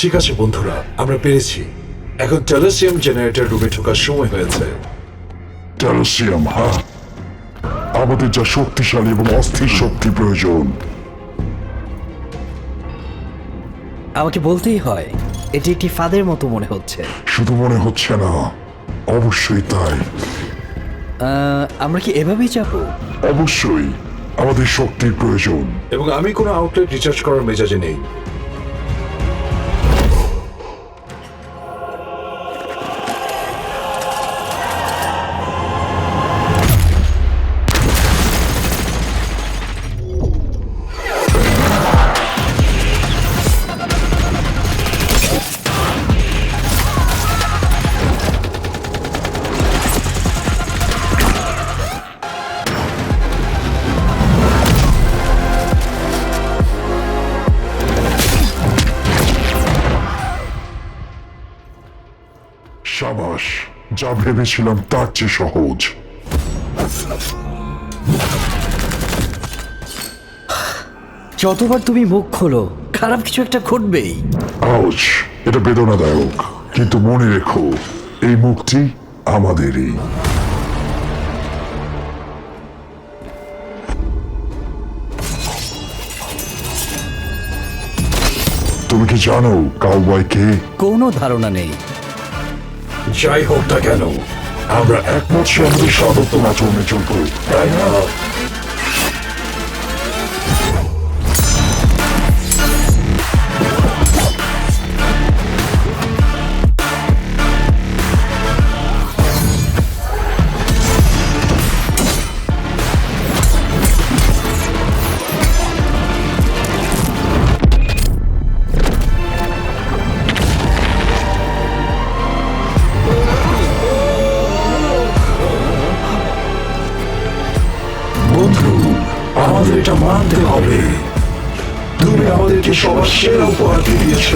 ঠিক আছে বন্ধুরা আমরা পেরেছি। এখন টেলিসিয়াম জেনারেটর রুমে ঢোকার সময় হয়েছে। ক্যালসিয়াম হ্যাঁ। আমাদের যা শক্তিশালী এবং অস্থির শক্তি প্রয়োজন। আমাকে বলতেই হয় এটি একটি ফাঁদের মতো মনে হচ্ছে। শুধু মনে হচ্ছে না অবশ্যই তাই। আহ, আমরা কি এভাবেই যাব? অবশ্যই আমাদের শক্তির প্রয়োজন। এবং আমি কোনো আউটলেট রিচার্জ করার মেজাজে নেই। সাবাস যা ভেবেছিলাম তার চেয়ে সহজ। যতবার তুমি মুখ খোলো খারাপ কিছু একটা ঘটবেই। আউচ এটা বেদনাদায়ক কিন্তু মনে রেখো এই মুক্তি আমাদেরই। তুমি কি জানো কাউবয় কে কোনো ধারণা নেই। যাই হোক না কেন আমরা একমত সে আমাদের তোমার আচরণে চলবো তাই না? আমাদের এটা মানতে হবে। তুমি আমাদেরকে সবার সেরা উপহার দিয়েছ।